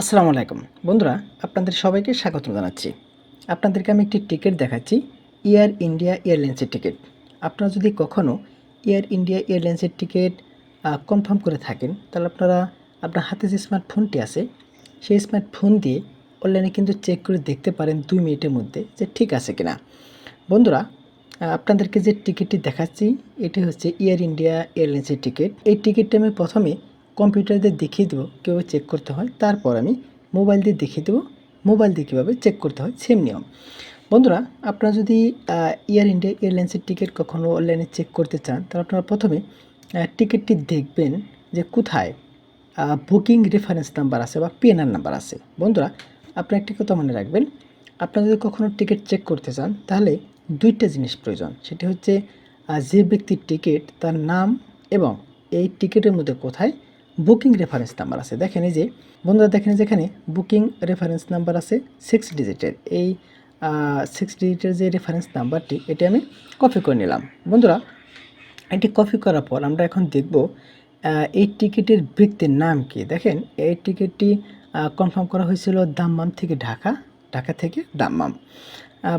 আসসালামু আলাইকুম। বন্ধুরা, আপনাদের সবাইকে স্বাগত জানাচ্ছি। আপনাদেরকে আমি একটি টিকিট দেখাচ্ছি, এয়ার ইন্ডিয়া এয়ারলাইন্সের টিকিট। আপনারা যদি কখনও এয়ার ইন্ডিয়া এয়ারলাইন্সের টিকিট কনফার্ম করে থাকেন, তাহলে আপনারা আপনার হাতে যে স্মার্টফোনটি আছে, সেই স্মার্টফোন দিয়ে অনলাইনে কিন্তু চেক করে দেখতে পারেন দুই মিনিটের মধ্যে যে ঠিক আছে কিনা। বন্ধুরা আপনাদেরকে যে টিকিটটি দেখাচ্ছি, এটি হচ্ছে এয়ার ইন্ডিয়া এয়ারলাইন্সের টিকিট। এই টিকিটটি আমি প্রথমে কম্পিউটার দিয়ে দেখিয়ে দেবো কীভাবে চেক করতে হয়। তারপর আমি মোবাইল দিয়ে দেখিয়ে দেবো মোবাইল দিয়ে কীভাবে চেক করতে হয় সেম নিয়ম। বন্ধুরা, আপনারা যদি এয়ার ইন্ডিয়া এয়ারলাইন্সের টিকিট কখনও অনলাইনে চেক করতে চান, তাহলে আপনারা প্রথমে টিকিটটি দেখবেন যে কোথায় বুকিং রেফারেন্স নাম্বার আছে বা পিএনআর নাম্বার আছে। বন্ধুরা আপনি একটি কথা মনে রাখবেন, আপনারা যদি কখনও টিকিট চেক করতে চান, তাহলে দুইটা জিনিস প্রয়োজন। সেটি হচ্ছে যে ব্যক্তির টিকিট তার নাম এবং এই টিকিটের মধ্যে কোথায় বুকিং রেফারেন্স নাম্বার আছে। দেখেন এই যে, বন্ধুরা দেখেন এই যে এখানে বুকিং রেফারেন্স নাম্বার আছে সিক্স ডিজিটের এই সিক্স ডিজিটের যে রেফারেন্স নাম্বারটি এটি আমি কপি করে নিলাম। বন্ধুরা, এটি কপি করার পর আমরা এখন দেখব এই টিকিটের ব্যক্তির নাম কি। দেখেন, এই টিকিটটি কনফার্ম করা হয়েছিল দাম্মাম থেকে ঢাকা ঢাকা থেকে দাম্মাম।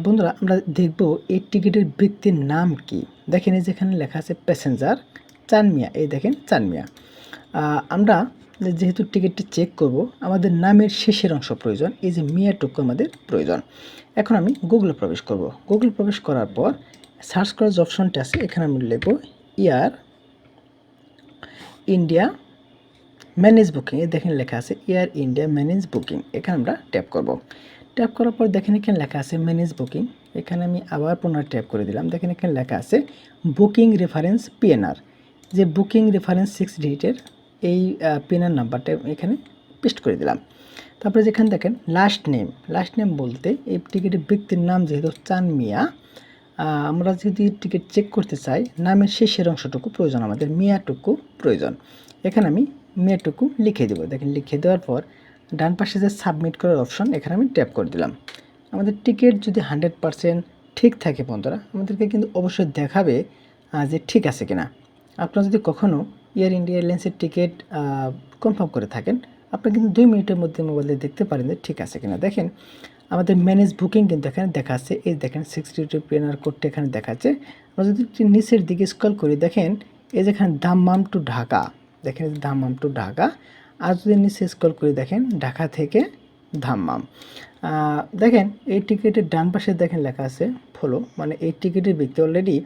বন্ধুরা, আমরা দেখব এই টিকিটের ব্যক্তির নাম কি। দেখেন এই যেখানে লেখা আছে প্যাসেঞ্জার চানমিয়া। এই দেখেন, চানমিয়া। আমরা যেহেতু টিকিটটি চেক করব, আমাদের নামের শেষের অংশ প্রয়োজন, এই যে মিয়াটুকু আমাদের প্রয়োজন। এখন আমি গুগলে প্রবেশ করব। গুগলে প্রবেশ করার পর সার্চ করার যে অপশনটি আছে, এখানে আমি লিখব ইয়ার ইন্ডিয়া ম্যানেজ বুকিং এই দেখেন লেখা আছে এয়ার ইন্ডিয়া ম্যানেজ বুকিং এখানে আমরা ট্যাপ করব। ট্যাপ করার পর দেখেন এখানে লেখা আছে ম্যানেজ বুকিং এখানে আমি আবার পুনরায় ট্যাপ করে দিলাম। দেখেন এখানে লেখা আছে বুকিং রেফারেন্স পিএনআর যে বুকিং রেফারেন্স সিক্স ডিজিটের এই পিএনআর নাম্বারটা এখানে পেস্ট করে দিলাম। তারপরে যেখানে দেখেন লাস্ট নেম লাস্ট নেম বলতে এই টিকিটের ব্যক্তির নাম যেহেতু চান মিয়া আমরা যদি টিকিট চেক করতে চাই, নামের শেষের অংশটুকু প্রয়োজন, আমাদের মিয়াটুকু প্রয়োজন। এখানে আমি মিয়াটুকু লিখে দেবো। দেখেন, লিখে দেওয়ার পর ডান পাশে যে সাবমিট করার অপশন এখানে আমি ট্যাপ করে দিলাম। আমাদের টিকিট যদি হান্ড্রেড পারসেন্ট ঠিক থাকে বন্ধুরা, আমাদেরকে কিন্তু অবশ্যই দেখাবে যে ঠিক আছে কিনা। আপনারা যদি কখনও এয়ার ইন্ডিয়া এয়ারলাইন্সের টিকিট কনফার্ম করে থাকেন। আপনি কিন্তু দুই মিনিটের মধ্যে মোবাইলে দেখতে পারেন যে ঠিক আছে কিনা। দেখেন, আমাদের ম্যানেজ বুকিং কিন্তু এখানে দেখাচ্ছে এই দেখেন সিক্সটি টু পিএনআর কোডটা এখানে দেখাচ্ছে আমরা যদি একটু নিচের দিকে স্কল করি, দেখেন, এই যেখানে দাম্মাম টু ঢাকা। দেখেন দাম্মাম টু ঢাকা। আর যদি নিচে স্কল করি, দেখেন, ঢাকা থেকে ধাম্মাম দেখেন, এই টিকিটের ডান পাশে দেখেন লেখা আছে ফলো মানে এই টিকিটের ব্যক্তি অলরেডি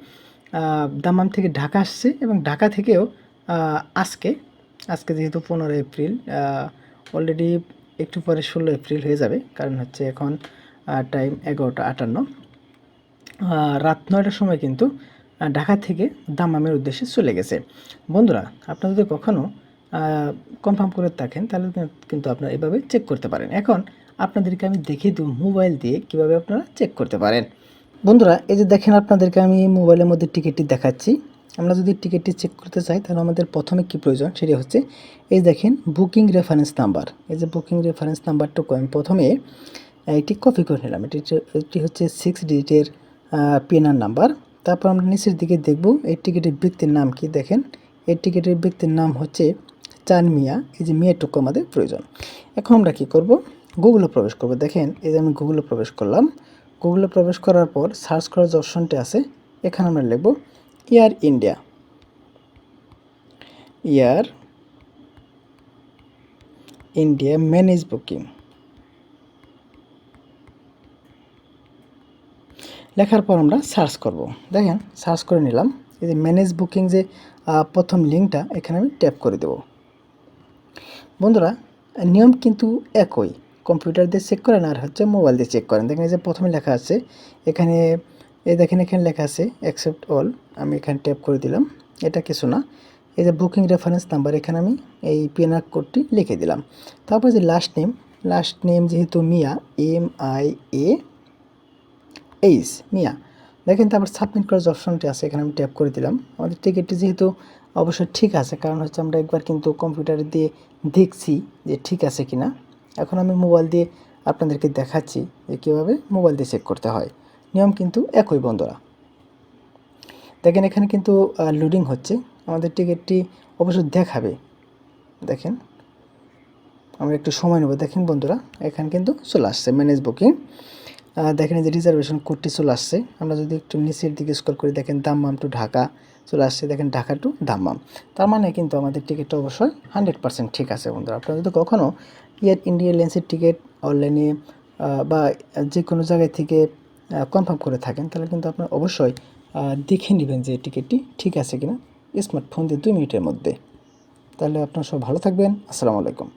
দাম্মাম থেকে ঢাকা আসছে এবং ঢাকা থেকেও আজকে আজকে যেহেতু পনেরো এপ্রিল অলরেডি একটু পরে ষোলো এপ্রিল হয়ে যাবে, কারণ হচ্ছে এখন টাইম এগারোটা আটান্ন। রাত নয়টার সময় কিন্তু ঢাকা থেকে দামামের উদ্দেশ্যে চলে গেছে। বন্ধুরা, আপনারা যদি কখনও কনফার্ম করে থাকেন, তাহলে কিন্তু আপনারা এভাবে চেক করতে পারেন। এখন, আপনাদেরকে আমি দেখিয়ে দেবো মোবাইল দিয়ে কীভাবে আপনারা চেক করতে পারেন। বন্ধুরা, এই যে দেখেন, আপনাদেরকে আমি মোবাইলের মধ্যে টিকিটটি দেখাচ্ছি। আমরা যদি টিকিটটি চেক করতে চাই, তাহলে আমাদের প্রথমে কি প্রয়োজন? সেটি হচ্ছে, এই দেখেন বুকিং রেফারেন্স নাম্বার এই যে বুকিং রেফারেন্স নাম্বারটুকু আমি প্রথমে এটি কপি করে নিলাম। এটি এটি হচ্ছে সিক্স ডিজিটের পিএনআর নাম্বার তারপর আমরা নিচের দিকে দেখব, এই টিকিটের ব্যক্তির নাম কি? দেখেন, এই টিকিটের ব্যক্তির নাম হচ্ছে চান মিয়া। এই যে মিয়াটুকু আমাদের প্রয়োজন। এখন আমরা কি করব? গুগলে প্রবেশ করব। দেখেন, এই যে আমি গুগলে প্রবেশ করলাম। গুগলে প্রবেশ করার পর সার্চ করার যে অপশনটি আছে, এখানে আমরা লিখব Air India Air India manage booking লেখার পর আমরা সার্চ করব। দেখেন সার্চ করে নিলাম। এই যে ম্যানেজ বুকিং যে প্রথম লিঙ্কটা এখানে আমি ট্যাপ করে দেব। বন্ধুরা, নিয়ম কিন্তু একই। কম্পিউটার দিয়ে চেক করেন আর হচ্ছে মোবাইল দিয়ে চেক করেন। দেখেন এই যে প্রথমে লেখা আছে, এখানে এই দেখেন এখানে লেখা আছে অ্যাকসেপ্ট অল আমি এখানে ট্যাপ করে দিলাম। এটা কিছু না। এই যে বুকিং রেফারেন্স নাম্বার এখানে আমি এই পিএনআর কোডটি লিখে দিলাম। তারপর যে লাস্ট নেম লাস্ট নেম যেহেতু Miah M I A H Miah. দেখেন তারপর সাবমিট করার যে অপশনটি আছে, এখানে আমি ট্যাপ করে দিলাম। আমাদের টিকিটটি যেহেতু অবশ্যই ঠিক আছে, কারণ হচ্ছে আমরা একবার কিন্তু কম্পিউটারে দিয়ে দেখছি যে ঠিক আছে কি না এখন আমি মোবাইল দিয়ে আপনাদেরকে দেখাচ্ছি যে কীভাবে মোবাইল দিয়ে চেক করতে হয়। নিয়ম কিন্তু একই বন্ধুরা। দেখেন এখানে কিন্তু লোডিং হচ্ছে। আমাদের টিকিটটি অবশ্যই দেখাবে। দেখেন, আমরা একটু সময় নেব। দেখেন বন্ধুরা, এখানে কিন্তু চলে আসছে ম্যানেজ বুকিং দেখেন যে রিজার্ভেশন কোডটি চলে আসছে। আমরা যদি একটু নিচের দিকে স্কল করি, দেখেন দাম্মাম টু ঢাকা চলে আসছে। দেখেন ঢাকা টু দাম্মাম। তার মানে কিন্তু আমাদের টিকিটটা অবশ্যই হান্ড্রেড পার্সেন্ট ঠিক আছে বন্ধুরা। আপনারা যদি কখনও এয়ার ইন্ডিয়া লেন্সের টিকিট অনলাইনে বা যে কোনো জায়গায় থেকে কনফার্ম করে থাকেন, তাহলে কিন্তু আপনার অবশ্যই দেখে নেবেন যে টিকিটটি ঠিক আছে কিনা স্মার্টফোন দিয়ে দুই মিনিটের মধ্যে। তাহলে আপনার সব ভালো থাকবেন, আসসালামু আলাইকুম।